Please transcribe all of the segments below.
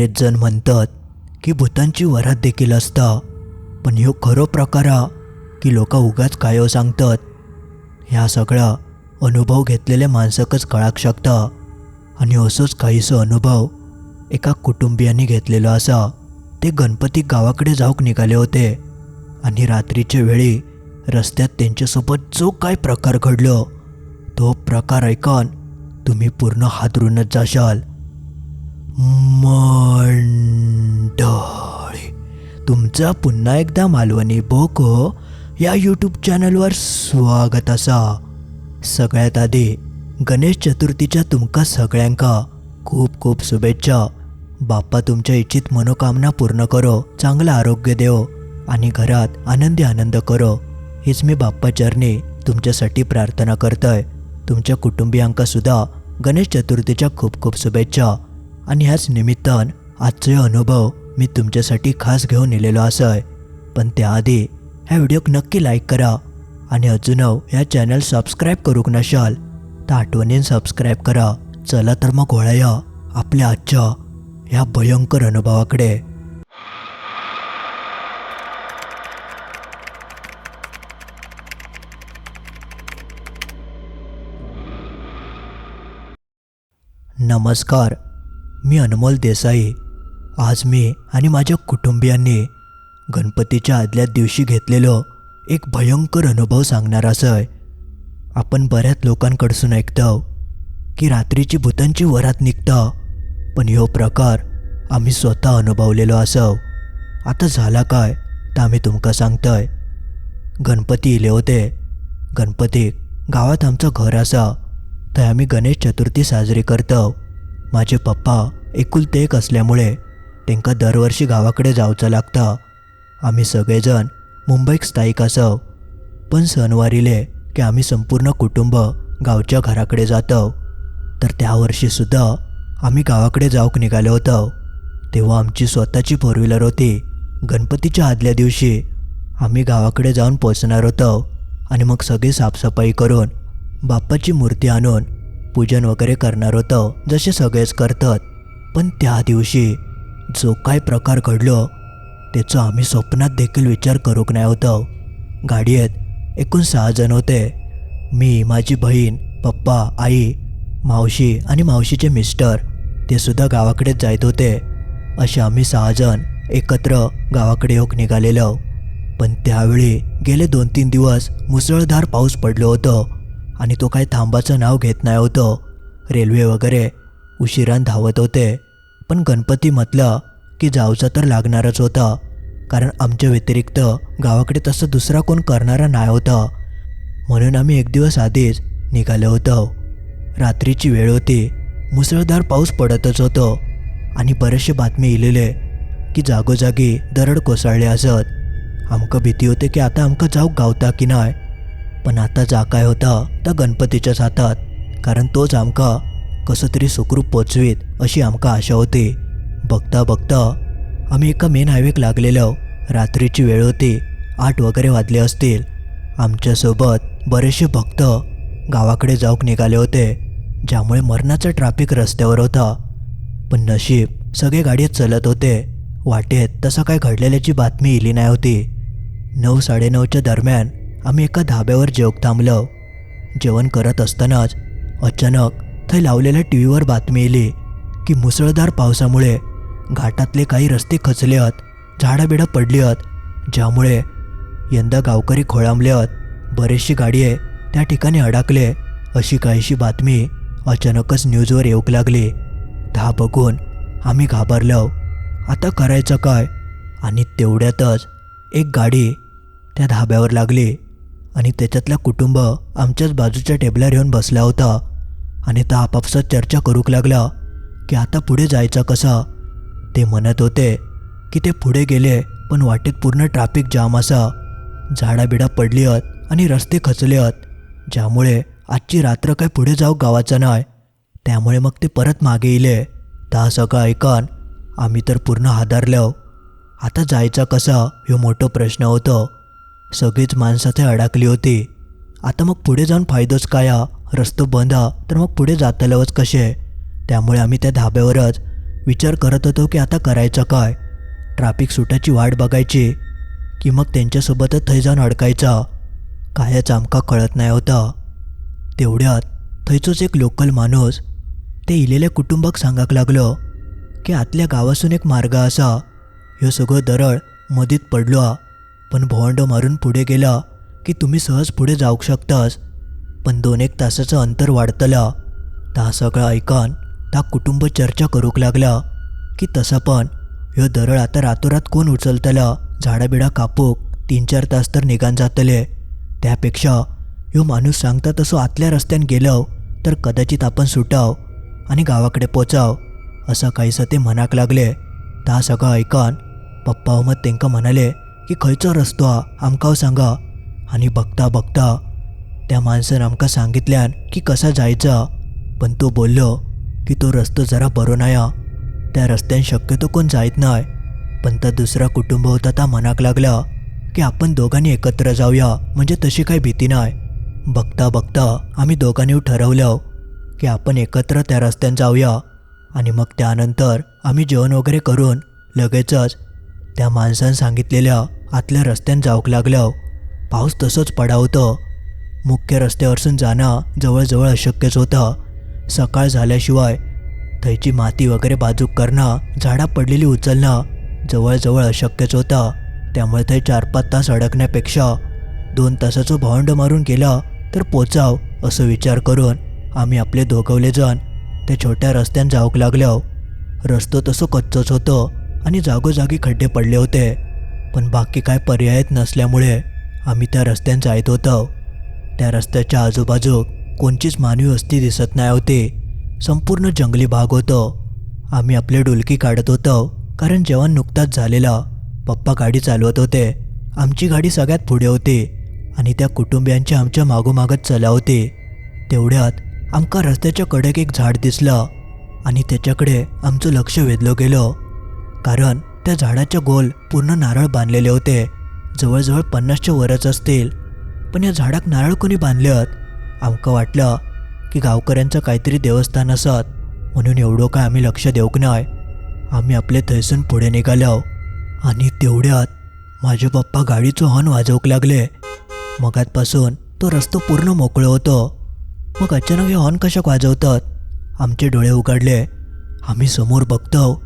बरेच जण म्हणतात की भूतांची वरात देखील असता. पण ह्यो खरो प्रकार हा की लोक उगाच कायो हो सांगतात. ह्या सगळा अनुभव घेतलेल्या माणसाकच कळाक शकता. आणि असोच काहीसो अनुभव एका कुटुंबियांनी घेतलेलो असा. ते गणपती गावाकडे जाऊक निघाले होते. आणि रात्रीच्या वेळी रस्त्यात त्यांच्यासोबत जो काय प्रकार घडलो तो प्रकार ऐकून तुम्ही पूर्ण हादरूनच जाशाल. मंडळी तुमचा पुन्हा एकदा मालवणी बोको या यूट्यूब चॅनलवर स्वागत असा. सगळ्यात आधी गणेश चतुर्थीच्या तुमका सगळ्यांका खूप खूप शुभेच्छा. बाप्पा तुमच्या इच्छित मनोकामना पूर्ण करो चांगलं आरोग्य देव आणि घरात आनंदी आनंद करो. हीच मी बाप्पा चरणी तुमच्यासाठी प्रार्थना करतोय. तुमच्या कुटुंबियांकासुद्धा गणेश चतुर्थीच्या खूप खूप शुभेच्छा. आणि ह्याच निमित्तान आजचे अनुभव मी तुमच्यासाठी खास घेऊन येलेलो असय पण त्याआधी ह्या व्हिडिओक नक्की लाईक करा आणि अजून ह्या चॅनल सबस्क्राईब करूक नशाल तर आठवणीन सबस्क्राईब करा. चला तर मग वळया आपल्या आजच्या ह्या भयंकर अनुभवाकडे. नमस्कार. मी अनमोल देसाई. आज मी आणि माझ्या कुटुंबियांनी गणपतीच्या आदल्या दिवशी घेतलेलो एक भयंकर अनुभव सांगणार असं आपण बऱ्याच लोकांकडसून ऐकतो की रात्रीची भूतांची वरात निघता पण ह्यो प्रकार आम्ही स्वतः अनुभवलेलो असव. आता झाला काय तर आम्ही तुमका सांगतोय. गणपती इले होते. गणपतीक गावात आमचं घर असा थंय आम्ही गणेश चतुर्थी साजरी करतो. माझे पप्पा एकुलते एक असल्यामुळे तेंका दरवर्षी गावाकडे जावचं लागतं. आम्ही सगळेजण मुंबईक स्थायिक असव. पण सणवारीले की आम्ही संपूर्ण कुटुंब गावच्या घराकडे जातो तर त्या वर्षीसुद्धा आम्ही गावाकडे जाऊक निघालो होतो. तेव्हा आमची स्वतःची फोर व्हीलर होती. गणपतीच्या आदल्या दिवशी आम्ही गावाकडे जाऊन पोचणार होतो. आणि मग सगळी साफसफाई करून बाप्पाची मूर्ती आणून पूजन वगैरे करणार होतो जसे सगळेच करतात. पण त्या दिवशी जो काय प्रकार घडलो त्याचा आम्ही स्वप्नात देखील विचार करूक नाही होतो. गाडीत एकूण सहा जण होते. मी माझी बहीण पप्पा आई मावशी आणि मावशीचे मिस्टर ते सुद्धा गावाकडेच जायत होते. असे आम्ही सहा जण एकत्र गावाकडे येऊक निघालेलो. पण त्यावेळी गेले दोन तीन दिवस मुसळधार पाऊस पडलो होतो. आणि तो काही थांबाचं नाव घेत नाही होतं रेल्वे वगैरे उशिरान धावत होते. पण गणपती म्हटलं की जाऊचं तर लागणारच होता. कारण आमच्या व्यतिरिक्त गावाकडे तसं दुसरा कोण करणारा नाही होता. म्हणून आम्ही एक दिवस आधीच निघालो होतो. रात्रीची वेळ होती. मुसळधार पाऊस पडतच होतो. आणि बरेचसे बातमी इलेले की जागोजागी दरड कोसळले असत. आमकां भीती होते की आता आमकां जाऊ गावता की नाही पण आता जा काय होता त्या गणपतीच्याच हातात कारण तोच आमका कसं तरी सुखरूप पोचवीत अशी आमका आशा होती. बघता बघता आम्ही एका मेन हायवेक लागलेलो. रात्रीची वेळ होती आठ वगैरे वाजले असतील. आमच्यासोबत बरेचसे भक्त गावाकडे जाऊक निघाले होते ज्यामुळे मरणाचा ट्रॅफिक रस्त्यावर होता. पण नशीब सगळे गाडीत चलत होते. वाटेत तसं काय घडलेल्याची बातमी इली नाही होती. नऊ साडेनऊच्या दरम्यान आम्ही एका धाब्यावर जेवक थांबलो. जेवण करत असतानाच अचानक थंय लावलेल्या टी व्हीवर बातमी येली की मुसळधार पावसामुळे घाटातले काही रस्ते खचले आहेत झाडं बिडं पडली आहेत ज्यामुळे यंदा गावकरी खोळांबले आहेत बरेचशी गाडी त्या ठिकाणी अडकले अशी काहीशी बातमी अचानकच न्यूजवर येऊक लागली. धा बघून आम्ही घाबरलो. आता करायचं काय? आणि तेवढ्यातच एक गाडी त्या धाब्यावर लागली. आणि त्याच्यातला कुटुंब आमच्याच बाजूच्या टेबलावर येऊन बसला होता. आणि तो आपापसात चर्चा करूक लागला की आता पुढे जायचा कसा? ते म्हणत होते की ते पुढे गेले पण वाटेत पूर्ण ट्रॅफिक जाम असा. झाडाबिडा पडली आहेत आणि रस्ते खचले आहेत ज्यामुळे आजची रात्र काय पुढे जाऊ गावाचं नाही त्यामुळे मग ते परत मागे इले. ता सगळं ऐकन आम्ही तर पूर्ण हादरलो आता जायचा कसा ह्यो मोठो प्रश्न होतो. सगळीच माणसं ते अडकली होती. आता मग पुढे जाऊन फायदोच काय हा? रस्तो बंद तर मग पुढे जातल्यावरच कसे? त्यामुळे आम्ही त्या धाब्यावरच विचार करत होतो की आता करायचं काय? ट्रॅफिक सुटाची वाट बघायची. की मग त्यांच्यासोबतच थंय जाऊन अडकायचा. कायच आमका कळत नाही होता. तेवढ्यात थंयचोच एक लोकल माणूस ते इलेल्या कुटुंबाक सांगाक लागलो की आतल्या गावासून एक मार्ग असा. ह्यो सगळं दरड मदीत पडलो हा. पण भोवंडो मारून पुढे गेला की तुम्ही सहज पुढे जाऊक शकतास. पण दोन एक तासाचं अंतर वाढतला. ता सगळं ऐकान ता कुटुंब चर्चा करूक लागला की तसा पण ह्यो दरळ आता रातोरात कोण उचलतला? झाडाबिडा कापूक तीन चार तास तर निघान जातले. त्यापेक्षा ह्यो माणूस सांगता तसो आतल्या रस्त्यान गेलो तर कदाचित आपण सुटाव आणि गावाकडे पोचाव असं काहीसं ते मनाक लागले. ता सगळं ऐकान पप्पा अहमद तेंका म्हणाले की खंयचो रस्तो हा. आमकां सांगा. आणि बघता बघता त्या माणसान आमकां सांगितल्यान की कसा जायचा. पण तो बोललो की तो रस्तो जरा बरो नाया त्या रस्त्यान शक्यतो कोण जायत नाय. पण त्या दुसरा कुटुंब होता ता मनाक लागला की आपण दोघांनी एकत्र जाऊया. म्हणजे तशी काही भीती नाही बघता बघता आम्ही दोघांनी ठरवलं की आपण एकत्र त्या रस्त्यान जाऊया. आणि मग त्यानंतर आम्ही जेवण वगैरे करून लगेचच त्या माणसानं सांगितलेल्या आतल्या रस्त्यान जाऊक लागलो पाऊस तसंच पडा होतं. मुख्य रस्त्यावरसून जाणं जवळजवळ अशक्यच होतं. सकाळ झाल्याशिवाय थंयची माती वगैरे बाजूक करणं झाडा पडलेली उचलणं जवळजवळ अशक्यच होतं. त्यामुळे थंय चार पाच तास अडकण्यापेक्षा दोन तासाचं भावंड मारून गेलं तर पोचाव असं विचार करून आम्ही आपले दोघवले जण त्या छोट्या रस्त्यान जाऊक लागलो रस्तो तसं कच्चच होतो आणि जागोजागी खड्डे पडले होते. पण बाकी काय पर्यायच नसल्यामुळे आम्ही त्या रस्त्यान जायत होतो. त्या रस्त्याच्या आजूबाजू कोणचीच मानवी वस्ती दिसत नाही होती. संपूर्ण जंगली भाग होतो. आम्ही आपले डुलकी काढत होतो कारण जेवण नुकताच झालेला. पप्पा गाडी चालवत होते. आमची गाडी सगळ्यात पुढे होती आणि त्या कुटुंबियांची आमच्या मागोमागच चला होती. तेवढ्यात आमका रस्त्याच्या कडेक एक झाड दिसलं आणि त्याच्याकडे आमचं लक्ष वेधलं गेलं. कारण त्या झाडाच्या गोल पूर्ण नारळ बांधलेले होते. जवळजवळ पन्नासच्या वरच असतील. पण या झाडाक नारळ कोणी बांधल्यात आमकं वाटलं की गावकऱ्यांचं काहीतरी देवस्थान असत. म्हणून एवढं काय आम्ही लक्ष देऊक नाही आम्ही आपले थंयसून पुढे निघालो. आणि तेवढ्यात माझे पप्पा गाडीचं हॉर्न वाजवूक लागले. मगातपासून तो रस्तो पूर्ण मोकळं होतो. मग अचानक हे हॉर्न कशाक वाजवतात? आमचे डोळे उघडले. आम्ही समोर बघतो.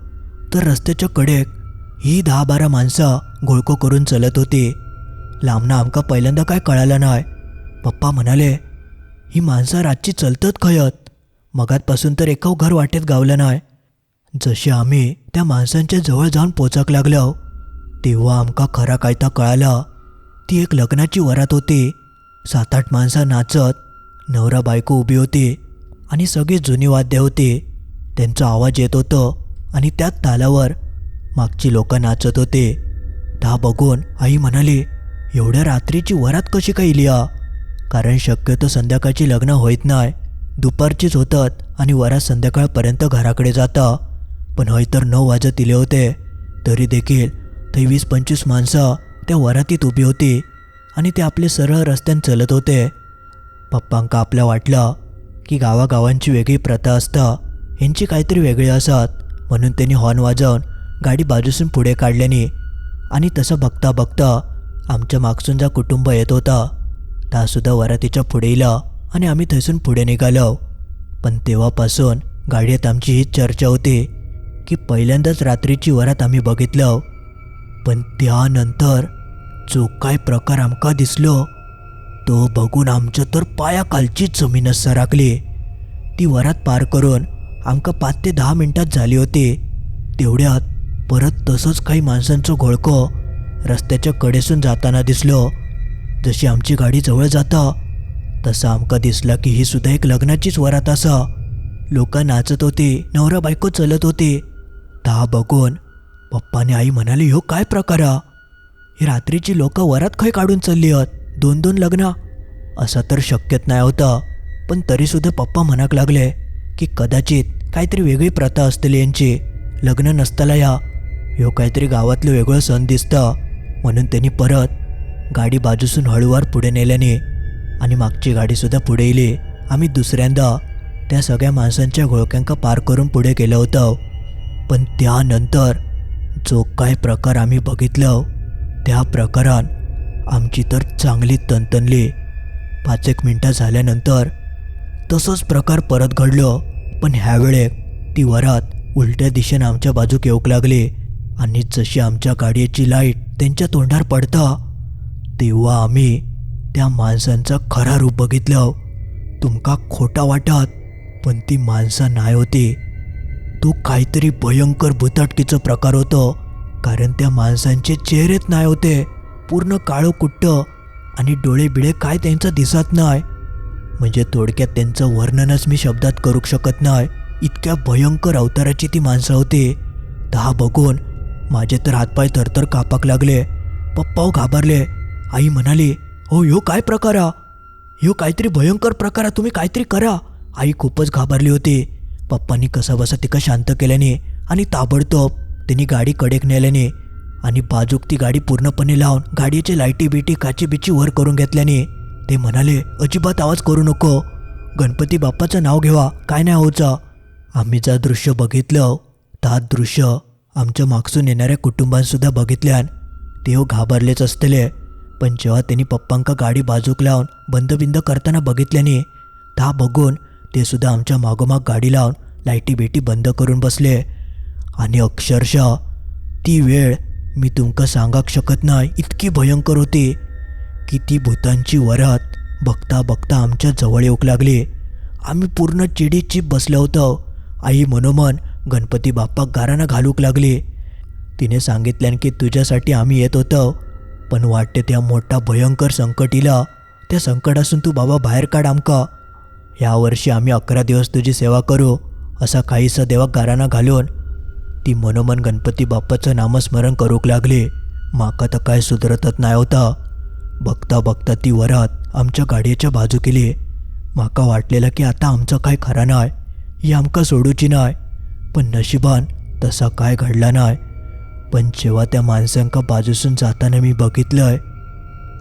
तर रस्त्याच्या कडेक ही दहा बारा माणसं घोळको करून चलत होती. लांबना आमका पहिल्यांदा काय कळालं नाही पप्पा म्हणाले ही माणसं रातची चलतत खयत. मगातपासून तर एकाव घर वाटेत गावलं नाही जसे आम्ही त्या माणसांच्या जवळ जाऊन पोचक लागलो तेव्हा आमका खरा कायता कळाला. ती एक लग्नाची वरात होती. सात आठ माणसं नाचत नवरा बायको उभी होती आणि सगळी जुनी वाद्य होती. त्यांचा आवाज येत होतं आणि त्याच तालावर मागची लोक नाचत होते. ता बघून आई म्हणाली एवढ्या रात्रीची वरात कशी काय लिया कारण शक्यतो संध्याकाळची लग्न होईत नाही दुपारचीच होतात आणि वरात संध्याकाळपर्यंत घराकडे जाता. पण हय तर नऊ वाजत इले होते. तरी देखील ते वीस पंचवीस माणसं त्या वरातीत उभी होती आणि ते आपले सरळ रस्त्यान चलत होते. पप्पांका आपल्या वाटलं की गावागावांची वेगळी प्रथा असता. ह्यांची काहीतरी वेगळी असत. म्हणून त्यांनी हॉर्न वाजवून गाडी बाजूसून पुढे काढल्याने आणि तसं बघता बघता आमच्या मागसून जा कुटुंब येत होता. तासुद्धा वरातीच्या पुढे इला आणि आम्ही थैसून पुढे निघालो. पण तेव्हापासून गाडीत आमची हीच चर्चा होती की पहिल्यांदाच रात्रीची वरात आम्ही बघितलं. पण त्यानंतर जो काय प्रकार आमका दिसलो तो बघून आमच्या तर पायाखालचीच जमीनच सराकली ती वरात पार करून आमका पाच ते दहा मिनटात झाली होती. तेवढ्यात परत तसंच काही माणसांचं घोळको रस्त्याच्या कडेसून जाताना दिसलो. जशी आमची गाडी जवळ जाता तसं आमका दिसला की ही सुद्धा एक लग्नाचीच वरात असा लोक नाचत होती नवरा बायको चलत होती. ता बघून पप्पाने आई म्हणाली ह्यो काय प्रकार? ही रात्रीची लोक वरात खय काढून चालली आहेत? दोन दोन लग्न? असं तर शक्यत नाही होतं पण तरीसुद्धा पप्पा म्हणाक लागले की कदाचित काहीतरी वेगळी प्रथा असतील यांची. लग्न नसताला या ह्यो काहीतरी गावातलं वेगळं सण दिसतं. म्हणून त्यांनी परत गाडी बाजूसून हळूवार पुढे नेल्याने आणि मागची गाडीसुद्धा पुढे येली आम्ही दुसऱ्यांदा त्या सगळ्या माणसांच्या घोळक्यांका पार करून पुढे गेलो होतो. पण त्यानंतर जो काय प्रकार आम्ही बघितलं त्या प्रकारात आमची तर चांगली तणतणली पाच एक मिनटं झाल्यानंतर तसंच प्रकार परत घडलं. पण ह्यावेळे ती वरात उलट्या दिशेनं आमच्या बाजूक येऊक लागली. आणि जशी आमच्या गाडीची लाइट त्यांच्या तोंडावर पडता तेव्हा आम्ही त्या माणसांचं खरा रूप बघितलं तुमका खोटा वाटत पण ती माणसं नाही होती. तो काहीतरी भयंकर भुताटकीचं प्रकार होतं कारण त्या माणसांचे चेहरेच नाही होते पूर्ण काळं कुट्ट आणि डोळे बिळे काय त्यांचं दिसत नाही. म्हणजे थोडक्यात त्यांचं वर्णनच मी शब्दात करू शकत नाही. इतक्या भयंकर अवताराची ती माणसं होती. दहा बघून माझे तर हातपाय थरथर कापाक लागले. पप्पाव घाबरले. आई म्हणाली हो ह्यो काय प्रकार हा? ह्यो काहीतरी भयंकर प्रकार तुम्ही काहीतरी करा. आई खूपच घाबरली होती. पप्पांनी कसाबसा तिका शांत केल्याने आणि ताबडतोब त्यांनी गाडी कडेक नेल्याने आणि बाजूक ती गाडी पूर्णपणे लावून गाडीचे लाईटी बिटी काची बिची वर करून घेतल्याने ते म्हणाले अजिबात आवाज करू नको. गणपती बाप्पाचं नाव घेवा. काय नाही होचा आम्ही जे दृश्य बघितलं. ता दृश्य आमच्या मागसून येणाऱ्या कुटुंबांसुद्धा बघितल्यान ते हो घाबरलेच असतले. पण जेव्हा त्यांनी पप्पांका गाडी बाजूक लावून बंद बिंद करताना बघितल्याने ता बघून ते सुद्धा आमच्या मागोमाग गाडी लावून लाईटी बेटी बंद करून बसले. आणि अक्षरशः ती वेळ मी तुमका सांगाक शकत नाही इतकी भयंकर होती की ती भूतांची वरात बघता बघता आमच्या जवळ येऊक लागली. आम्ही पूर्ण चिडी चिप बसलो होतो. आई मनोमन गणपती बाप्पा गारानं घालूक लागले. तिने सांगितल्यान की तुझ्यासाठी आम्ही येत होतो पण वाटते त्या मोठा भयंकर संकट इला. त्या संकटासून तू बाबा बाहेर काढ आमका. यावर्षी आम्ही अकरा दिवस तुझी सेवा करू असा काहीसा देवा गाराना घालून. ती मनोमन गणपती बाप्पाचं नामस्मरण करूक लागली. माका तर काय सुधरतच नाही होता. बघता बघता ती वरात आमच्या गाडीच्या बाजू केली माका वाटलेलं की आता आमचं काय खरं नाही ही आमका सोडूची नाही पण नशिबान तसा काय घडला नाही. पण जेव्हा त्या माणसांका बाजूसून जाताना मी बघितलंय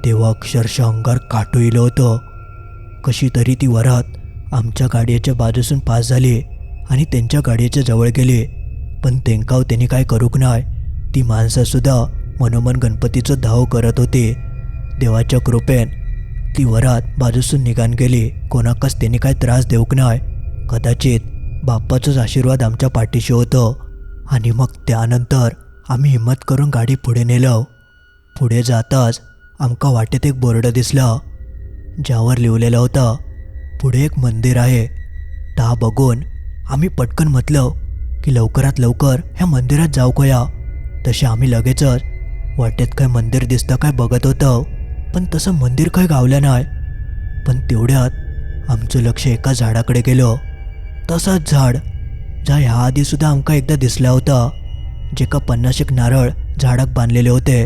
तेव्हा अक्षरशः अंगार काटू इलं होतं. कशी तरी ती वरात आमच्या गाडीच्या बाजूसून पास झाली आणि त्यांच्या गाडीच्या जवळ गेली. पण तेंकाव त्यांनी काय करूक नाही. ती माणसंसुद्धा मनोमन गणपतीचं धाव करत होते. देवाच्या कृपेन ती वरात बाजूसून निघान गेली. कोणाकच त्यांनी काय त्रास देऊक नाही. कदाचित बाप्पाचंच आशीर्वाद आमच्या पाठीशी होतं. आणि मग त्यानंतर आम्ही हिंमत करून गाडी पुढे नेलं. पुढे जाताच आमका वाटेत एक बोर्ड दिसला. ज्यावर लिहिलेलं होतं पुढे एक मंदिर आहे. ता बघून आम्ही पटकन म्हटलं की लवकरात लवकर ह्या मंदिरात जाऊ कया. तसे आम्ही लगेचच वाटेत काय मंदिर दिसतं काय बघत होतं पण तसं मंदिर काय गावलं नाही. पण तेवढ्यात आमचं लक्ष एका झाडाकडे गेलं. तसाच झाड. ज्या ह्या आधीसुद्धा आमका एकदा दिसला होता जे का पन्नास एक नारळ झाडाक बांधलेले होते.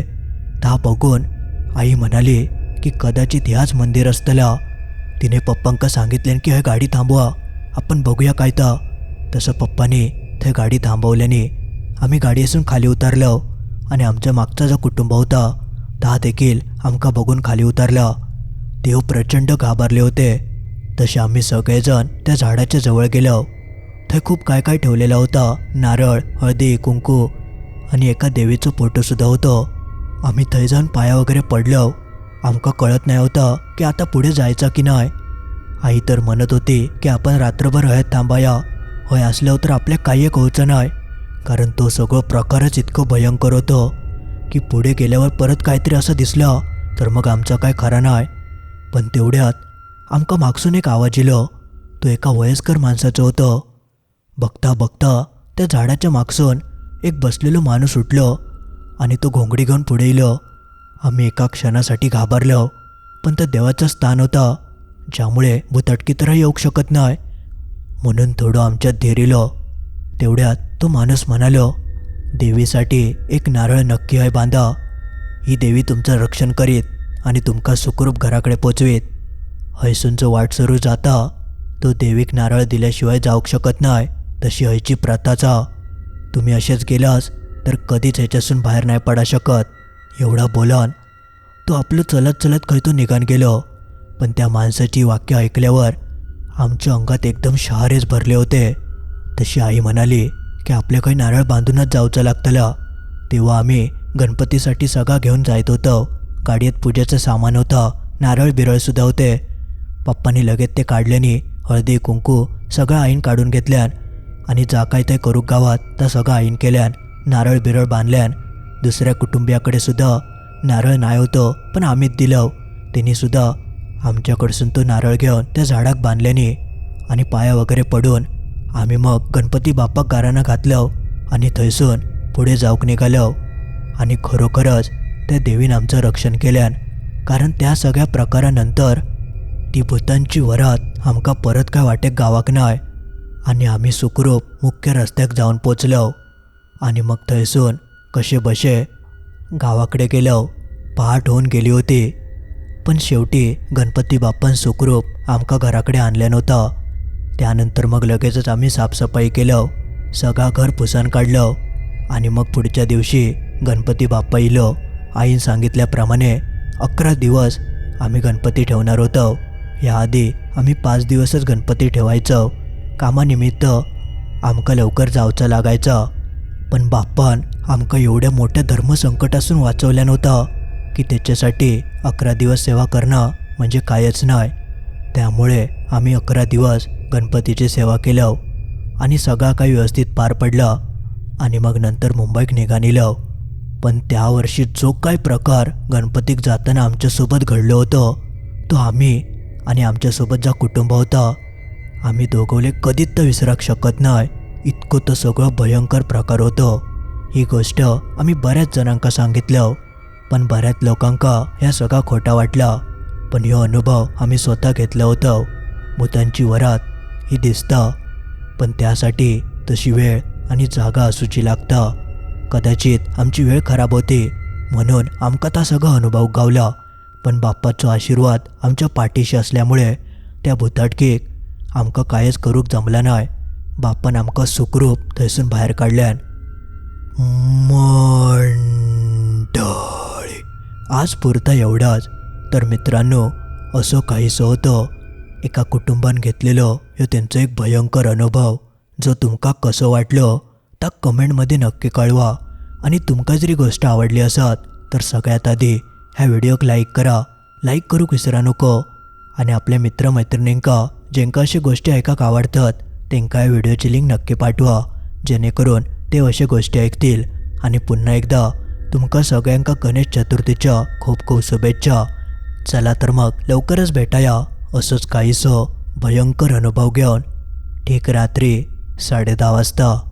ता बघून आई म्हणाली की कदाचित ह्याच मंदिर असतला तिने पप्पांका सांगितले की हे गाडी थांबवा. आपण बघूया काय तर तसं पप्पाने ते गाडी थांबवल्याने आम्ही गाडी असून खाली उतरलो आणि आमच्या मागचा जो कुटुंब होता ता देखील आमका बघून खाली उतरला. देव हो प्रचंड घाबरले होते. तसे आम्ही सगळेजण त्या झाडाच्या जवळ गेलो. ते खूप काय काय ठेवलेला होता. नारळ हळदी कुंकू आणि एका देवीचं फोटोसुद्धा होतं. आम्ही थंय जाऊन पाया वगैरे पडलो. आमका कळत नाही होतं की आता पुढे जायचं की नाही. आई तर म्हणत होती की आपण रात्रभर हयात थांबाया. होय असल्यावर तर आपल्या काही एक होऊचं नाही. कारण तो सगळं प्रकारच इतकं भयंकर होतं की पुढे गेल्यावर परत काहीतरी असं दिसलं तर मग आमचा काय खरा नाही. पण तेवढ्यात आमका मागसून एक आवाज इलो तो एका वयस्कर माणसाचं होतं. बघता बघता त्या झाडाच्या मागसून एक बसलेलो माणूस उठलो आणि तो घोंगडी घेऊन पुढे इलो आम्ही एका क्षणासाठी घाबरलो पण तर देवाचं स्थान होता ज्यामुळे भूतटकी तर येऊ शकत नाही. म्हणून थोडं आमच्यात धैर्यलो. तेवढ्यात तो माणूस म्हणालो देवीसाठी एक नारळ नक्की आहे बांधा. ही देवी तुमचं रक्षण करीत आणि तुमका सुखरूप घराकडे पोचवीत. हैसूनचं वाट सुरू जाता. तो देवीक नारळ दिल्याशिवाय जाऊ शकत नाही तशी हयची प्रथाचा तुम्ही असेच गेलास तर कधीच ह्याच्यासून बाहेर नाही पडा शकत. एवढा बोलान. तो आपलं चलत चलत खैतो निघान गेलो. पण त्या माणसाची वाक्य ऐकल्यावर आमच्या अंगात एकदम शहारेच भरले होते. तशी आई म्हणाली की आपल्या काही नारळ बांधूनच जाऊचं लागतलं. तेव्हा आम्ही गणपतीसाठी सगळा घेऊन जायत होतो. गाडीत पूजेचं सामान होतं. नारळ बिरळसुद्धा होते. पप्पांनी लगेच ते काढल्याने हळदी कुंकू सगळं आईन काढून घेतल्यान आणि जा काय ते करू गावात त्या सगळं आईन केल्यान नारळ बिरळ बांधल्यान. दुसऱ्या कुटुंबियाकडे सुद्धा नारळ नाही होतं पण आम्हीच दिलं त्यांनी सुद्धा आमच्याकडसून तो नारळ घेऊन त्या झाडाक बांधल्याने आणि पाया वगैरे पडून आम्ही मग गणपती बाप्पा गारानं घातलं आणि थंयसून पुढे जाऊक निघालो आणि खरोखरच त्या देवीन आमचं रक्षण केल्यान. कारण त्या सगळ्या प्रकारानंतर ती भुतांची वरात आमका परत काय वाटेक गावाक नाय. आणि आम्ही सुखरूप मुख्य रस्त्याक जाऊन पोचलो. आणि मग थंयसून कसे बसे गावाकडे गेलो. पहाट होऊन गेली होती. पण शेवटी गणपती बाप्पान सुखरूप आमका घराकडे आणलं नव्हतं. त्यानंतर मग लगेचच आम्ही साफसफाई केलं. सगळा घर पुसान काढलं. आणि मग पुढच्या दिवशी गणपती बाप्पा इलो. आईन सांगितल्याप्रमाणे अकरा दिवस आम्ही गणपती ठेवणार होतो. याआधी आम्ही पाच दिवसच गणपती ठेवायचं. कामानिमित्त आमका लवकर जावचं लागायचं. पण बाप्पान आमका एवढ्या मोठ्या धर्मसंकटासून वाचवल्या नव्हतं की त्याच्यासाठी अकरा दिवस सेवा करणं म्हणजे कायच नाही. त्यामुळे आम्ही अकरा दिवस गणपतीची सेवा केलं आणि सगळा काही व्यवस्थित पार पडलं आणि मग नंतर मुंबईक निघा नेलं पण त्या वर्षी जो काय प्रकार गणपतीक जाताना आमच्यासोबत घडलं होतं तो आम्ही आणि आमच्यासोबत जा कुटुंब होता. आम्ही दोघवले कधीच तर विसराक शकत नाही. इतकं तर सगळं भयंकर प्रकार होतं. ही गोष्ट आम्ही बऱ्याच जणांका सांगितलं. पण बऱ्याच लोकांका ह्या सगळा खोटा वाटला. पण ह्यो अनुभव आम्ही स्वतः घेतला होतो. भूतांची वरात ही दिसता. पण त्यासाठी तशी वेळ आणि जागा असूची लागता. कदाचित आमची वेळ खराब होती. म्हणून आमका ता सगळा अनुभव गावला. पण बाप्पाचो आशीर्वाद आमच्या पाठीशी असल्यामुळे त्या भुताटकीक आमकां कायच करूंक जमलां नाय. बाप्पान आमकां सुखरूप थंयसून भायर काडल्यान मंडळी आज पुरता एवढाच. तर मित्रांनो असो काहीसो होतं. एका कुटुंबान घेतलेलो ह्यो त्यांचो एक भयंकर अनुभव. जो तुमकां कसो वाटलो त्या कमेंटमध्ये नक्की कळवा. आणि तुमकां जरी गोष्ट आवडली असत तर सगळ्यात आधी ह्या व्हिडिओक लाईक करा लाईक करूक विसरा नको. आणि आपल्या मित्रमैत्रिणींका जेंका अशी गोष्टी ऐकाक आवडतात तेंका या व्हिडिओची लिंक नक्की पाठवा. जेणेकरून ते अशा गोष्टी ऐकतील. आणि पुन्हा एकदा तुमका सगळ्यांका गणेश चतुर्थीच्या खूप खूप शुभेच्छा. चला तर मग लवकरच भेटाया. असंच काहीसं भयंकर अनुभव घेऊन. ठीक रात्री साडे दहा वाजता.